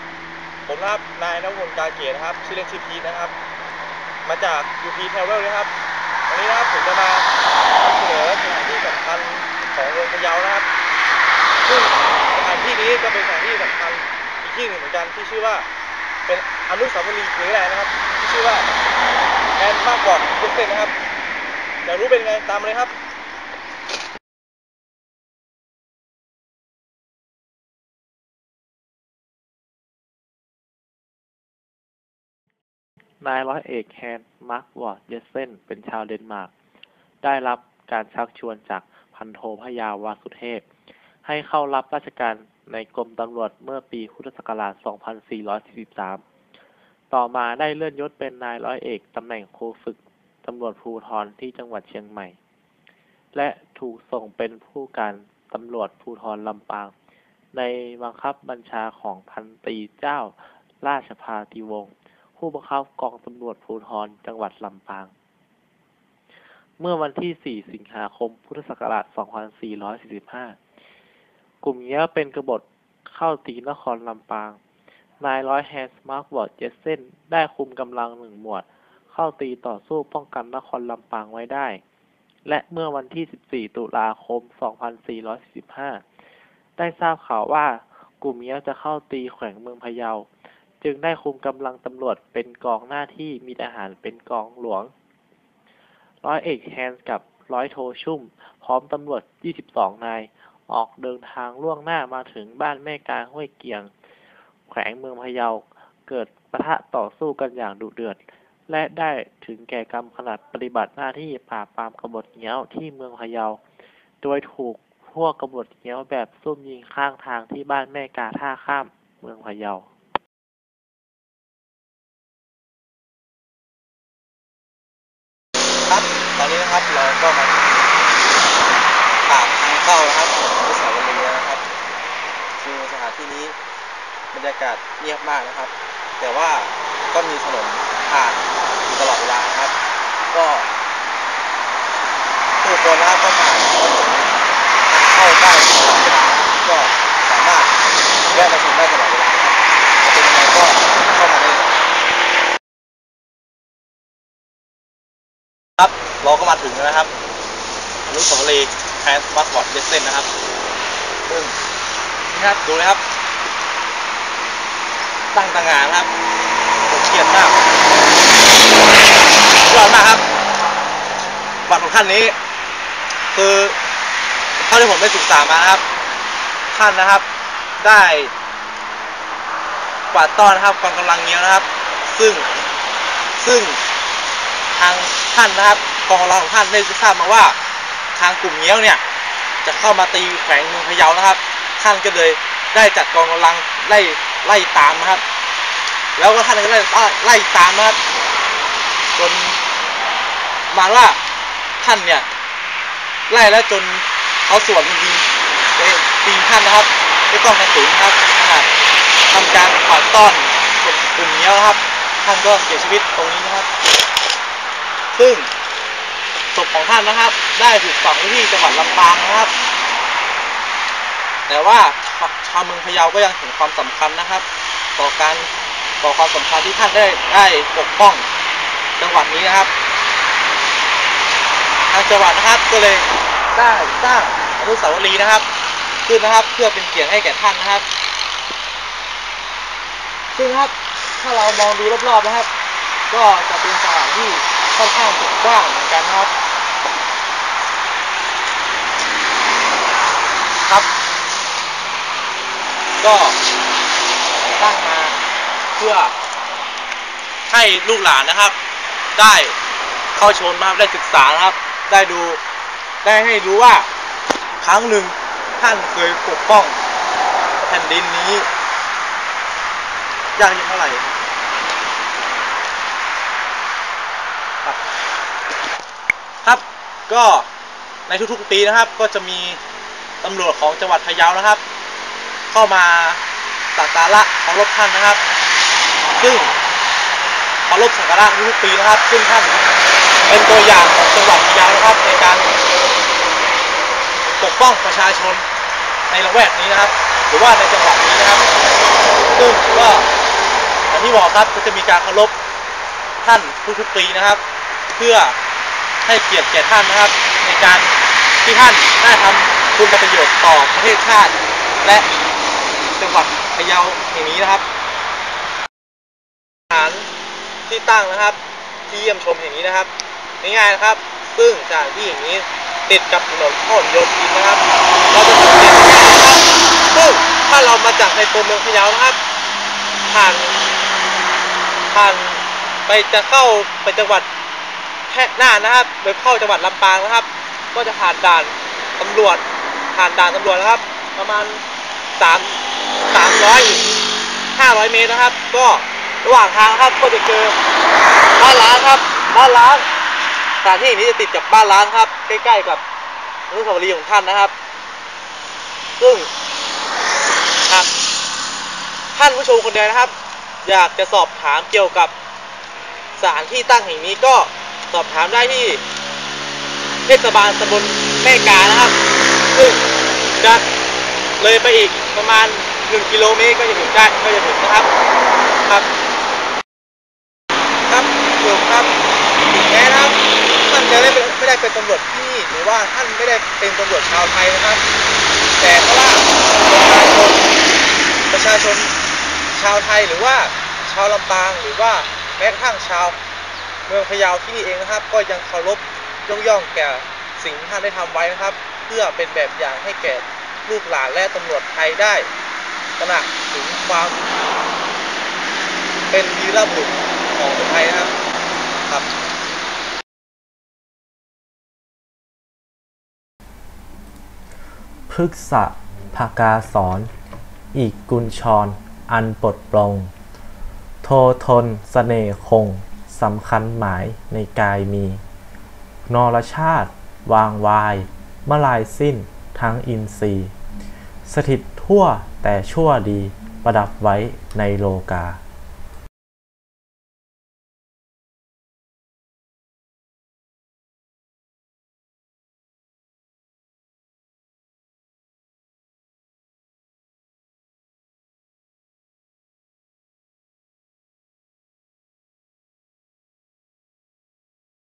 สวัสดีครับผมนะครับนายนพลกาเกียรตินะครับ ชื่อเล่นชื่อพีทนะครับ มาจาก UP Travel นะครับ วันนี้นะครับผมจะมานำเสนอสถานที่สำคัญของเมืองพะเยานะครับ ซึ่งสถานที่นี้ก็เป็นสถานที่สำคัญอีกที่หนึ่งเหมือนกันที่ชื่อว่าเป็นอนุสาวรีย์หรืออะไรนะครับ ที่ชื่อว่าแอนมากบอร์ดเยสเซนนะครับอยากรู้เป็นไงตามเลยครับ นายร้อยเอกแฮนส์มาร์ควอร์ดเยสเซนเป็นชาวเดนมาร์ก ได้รับการชักชวนจากพันโทพยาวาสุเทพ ให้เข้ารับราชการในกรมตำรวจเมื่อปีพุทธศักราช 2443 ต่อมาได้เลื่อนยศเป็นนายร้อยเอกตำแหน่งครูฝึกตำรวจภูธรที่จังหวัดเชียงใหม่ และถูกส่งเป็นผู้การตำรวจภูธรลำปาง ในบังคับบัญชาของพันตรีเจ้าราชพาติวงศ์ ผู้บังคับกองตำรวจภูธรจังหวัดลำปาง เมื่อวันที่ 4 สิงหาคม พุทธศักราช 2445 กลุ่มเงี้ยเป็นกบฏเข้าตีนครลำปาง นายร้อยแฮนส์มาร์ควอร์ดเจสเซนได้คุมกำลังหนึ่งหมวด เข้าตีต่อสู้ป้องกันนครลำปางไว้ได้ และเมื่อวันที่ 14 ตุลาคม 2445 ได้ทราบข่าวว่ากลุ่มเงี้ยจะเข้าตีแขวงเมืองพะเยา จึงได้คุมกำลังตำรวจเป็นกองหน้าที่มีทหารเป็นกองหลวง ร้อยเอกแฮนส์กับร้อยโทชุ่ม พร้อมตำรวจ 22 นาย ออกเดินทางล่วงหน้ามาถึงบ้านแม่กลางห้วยเกียง แขวงเมืองพะเยา เกิดปะทะต่อสู้กันอย่างดุเดือด และได้ถึงแก่กรรมขนาดปฏิบัติหน้าที่ปราบปรามกบฏเงี้ยวที่เมืองพะเยา โดยถูกพวกกบฏเงี้ยวแบบซุ่มยิงข้างทางที่บ้านแม่กาท่าข้ามเมืองพะเยา ตอนนี้นะครับเราก็มาถึงปากทางเข้านะครับของอนุสาวรีย์แล้วนะครับคือสถานที่นี้บรรยากาศเงียบมากนะครับ แต่ว่าก็มีถนนผ่านอยู่ตลอดเวลาครับ ก็ผู้คนนะครับก็ผ่านถนนทางเข้าได้ตลอดเวลาก็สามารถแวะมาชมได้ตลอดเวลาครับเป็นยังไงก็ นะครับอนุสาวรีย์แพนบัสบอร์ดเดสเซนนะครับซึ่งนี่ครับดูเลยครับ ตั้งต่างงานะครับผมเกลียดมากยอดมากครับ บัตรของท่านนี้ คือเท่าที่ผมได้ศึกษามานะครับ ท่านนะครับ ได้กวาดต้อนนะครับกองกำลังเงี้ยวนะครับ ซึ่งซึ่งทางท่านนะครับ กองกำลังของท่านได้ทราบมาว่า ทางกลุ่มเงี้ยวเนี่ย จะเข้ามาตีแขวงเมืองพะเยานะครับ ท่านก็เลยได้จัดกองกำลังไล่ไล่ตามนะครับ แล้วก็ท่านก็ไล่ไล่ตามนะครับจนมาณว่าท่านเนี่ยไล่แล้วจนเขาสวนยิงไปตีท่านนะครับด้วยกล้องกระสุนะครับขนาดทำการขวาดต้อนกลุ่มเงี้ยวครับ ท่านก็เสียชีวิตตรงนี้นะครับ ซึ่ง ศพของท่านนะครับ ได้ถูกฝังไว้ที่จังหวัดลำปางนะครับ แต่ว่าชาวเมืองพะเยาก็ยังเห็นความสำคัญนะครับ ต่อการต่อความสำคัญที่ท่านได้ได้ปกป้องจังหวัดนี้นะครับ ทางจังหวัดนะครับก็เลยได้สร้างอนุสาวรีย์นะครับ ขึ้นนะครับเพื่อเป็นเกียรติให้แก่ท่านนะครับ ซึ่งครับถ้าเรามองดูรอบๆนะครับ ก็จะเป็นสถานที่ค่อนข้างกว้างเหมือนกันนะครับ ครับ ก็ตั้งมาเพื่อให้ลูกหลานนะครับ ได้เข้าชมนะครับได้ศึกษานะครับ ได้ดูได้ให้รู้ว่าครั้งหนึ่งท่านเคยปกป้องแผ่นดินนี้ยากเย็นเท่าไหร่ครับครับ ก็ในทุกๆปีนะครับก็จะมี ตำรวจของจังหวัดพะเยานะครับ เข้ามาสักการะเคารพท่านนะครับ ซึ่งเคารพสักการะทุกปีนะครับ ซึ่งท่านเป็นตัวอย่างของจังหวัดพะเยานะครับ ในการปกป้องประชาชนในละแวกนี้นะครับ หรือว่าในจังหวัดนี้นะครับ ซึ่งก็อย่างที่บอกครับก็จะมีการเคารพท่านทุกๆปีนะครับ เพื่อให้เกียรติแก่ท่านนะครับ ในการที่ท่านได้ทำ คุณประโยชน์ต่อประเทศชาติ และจังหวัดพะเยาแห่งนี้นะครับสถานที่ตั้งนะครับ ที่เยี่ยมชมแห่งนี้นะครับง่ายๆนะครับ ซึ่งสถานที่แห่งนี้ติดกับถนนพหลโยธินนะครับ เราจะสังเกตเห็นนะครับซึ่งถ้าเรามาจากในตัวเมืองพะเยานะครับ ผ่านผ่านไปจะเข้าไปจังหวัดแพร่น่านนะครับโดยเข้าจังหวัดลำปางนะครับ ก็จะผ่านด่านตำรวจ ผ่านด่านตำรวจนะครับ ประมาณสามสามร้อยห้าร้อยเมตรนะครับ ก็ระหว่างทางครับก็จะเจอบ้านร้างครับ บ้านร้างสถานที่แห่งนี้จะติดกับบ้านร้างครับ ใกล้ๆกับอนุสาวรีย์ของท่านนะครับ ซึ่งหากท่านผู้ชมคนใดนะครับ อยากจะสอบถามเกี่ยวกับสถานที่ตั้งแห่งนี้ก็สอบถามได้ที่เทศบาลตำบลแม่กานะครับ จะเลยไปอีกประมาณ 1 กิโลเมตรก็จะถึงได้ก็จะถึงนะครับ ครับครับโยมครับถึงแม้นะครับท่านจะได้เป็นไม่ได้เป็นตำรวจที่นี่หรือว่าท่านไม่ได้เป็นตำรวจชาวไทยนะครับ แต่เพราะว่าประชาชนประชาชนชาวไทยหรือว่าชาวลำปางหรือว่าแม้กระทั่งชาวเมืองพะเยาที่นี่เองนะครับ ก็ยังเคารพยกย่องแก่สิ่งที่ท่านได้ทำไว้นะครับ พื่อเป็นแบบอย่างให้แก่ลูกหลานและตำรวจไทยได้ตระหนักถึงความ เป็นวีรบุรุษของคนไทยนะครับครับ พฤกษะภากาสอน อีกกุญชรอันปลดปลง โททนสเสน่ห์คงสำคัญหมายในกายมี นรชาติวางวาย มลายสิ้นทั้งอินทรีย์ สถิตทั่วแต่ชั่วดีประดับไว้ในโลกา